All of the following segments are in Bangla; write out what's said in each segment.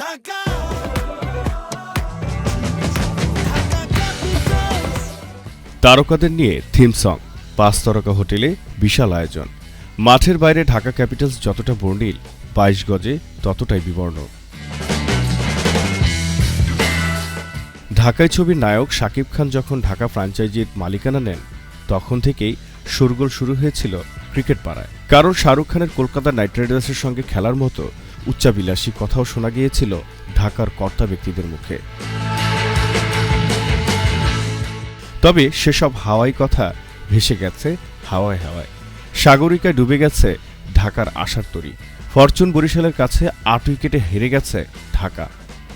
ঢাকা। তারকাদের নিয়ে থিম সং পাঁচ তারকা হোটেলে বিশাল আয়োজন। মাঠের বাইরে ঢাকা ক্যাপিটালস যতটা বর্ণিল, বাইশ গজে ততটাই বিবর্ণ। ঢাকায় ছবির নায়ক শাকিব খান যখন ঢাকা ফ্র্যাঞ্চাইজির মালিকানা নেন, তখন থেকেই শোরগোল শুরু হয়েছিল ক্রিকেট পাড়ায়। কারণ শাহরুখ খানের কলকাতা নাইট রাইডার্সের সঙ্গে খেলার মতো উচ্চাবিলাসী কথাও শোনা গিয়েছিল ঢাকার কর্তা ব্যক্তিদের মুখে। তবে সেসব হাওয়াই কথা ভেসে গেছে হাওয়ায় হাওয়ায়। সাগরিকায় ডুবে গেছে ঢাকার আশার তরি। ফরচুন বরিশালের কাছে আট উইকেটে হেরে গেছে ঢাকা।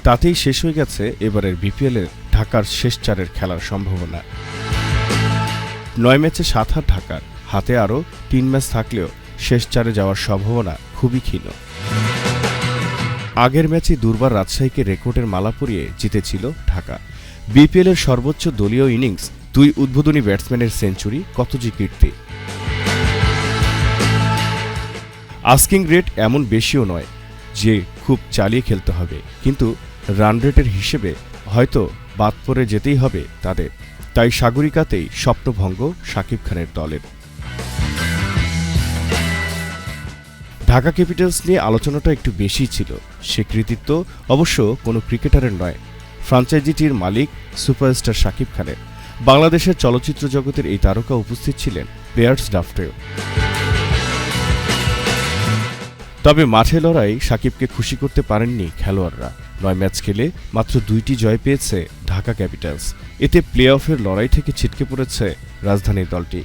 তাতেই শেষ হয়ে গেছে এবারের বিপিএলের ঢাকার শেষ চারের খেলার সম্ভাবনা। নয় ম্যাচে সাত হাত ঢাকার। হাতে আরও তিন ম্যাচ থাকলেও শেষ চারে যাওয়ার সম্ভাবনা খুবই ক্ষীণ। আগের ম্যাচে দুর্বার রাজশাহীকে রেকর্ডের মালা পরিয়ে জিতেছিল ঢাকা। বিপিএলের সর্বোচ্চ দলীয় ইনিংস, দুই উদ্বোধনী ব্যাটসম্যানের সেঞ্চুরি, কত যে কীর্তি। আস্কিং রেট এমন বেশিও নয় যে খুব চালিয়ে খেলতে হবে, কিন্তু রান রেটের হিসেবে হয়তো বাদ পড়ে যেতেই হবে তাদের। তাই সাগরিকাতেই স্বপ্নভঙ্গ শাকিব খানের দলের। ঢাকা ক্যাপিটালস নিয়ে আলোচনাটা একটু বেশি ছিল। সে কৃতিত্ব অবশ্য কোনো ক্রিকেটারের নয়। ফ্রাঞ্চাইজিটির মালিক সুপারস্টার শাকিব খানের। বাংলাদেশের চলচ্চিত্র জগতের এই তারকা উপস্থিত ছিলেন প্লেয়ার্স ড্রাফটেও। তবে মাঠে লড়াই সাকিবকে খুশি করতে পারেননি খেলোয়াড়রা। নয় ম্যাচ খেলে মাত্র দুইটি জয় পেয়েছে ঢাকা ক্যাপিটালস। এতে প্লে অফের লড়াই থেকে ছিটকে পড়েছে রাজধানীর দলটি।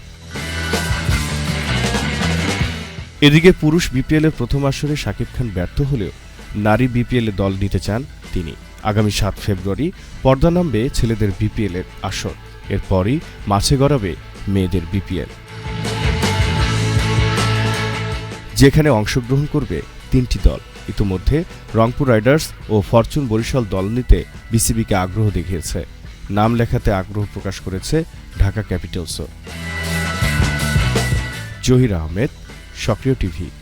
এদিকে পুরুষ বিপিএলের প্রথম আসরে শাকিব খান ব্যর্থ হলেও নারী বিপিএলে দল নিতে চান তিনি। আগামী সাত ফেব্রুয়ারি পর্দা নামবে ছেলেদের বিপিএলের আসর। এরপরই মাছে গড়াবে মেয়েদের বিপিএল। যেখানে অংশগ্রহণ করবে তিনটি দল। ইতিমধ্যে রংপুর রাইডার্স ও ফরচুন বরিশাল দল নিতে বিসিবিকে আগ্রহ দেখিয়েছে। নাম লেখাতে আগ্রহ প্রকাশ করেছে ঢাকা ক্যাপিটালসও। জহির আহমেদ সক্রিয় টিভি।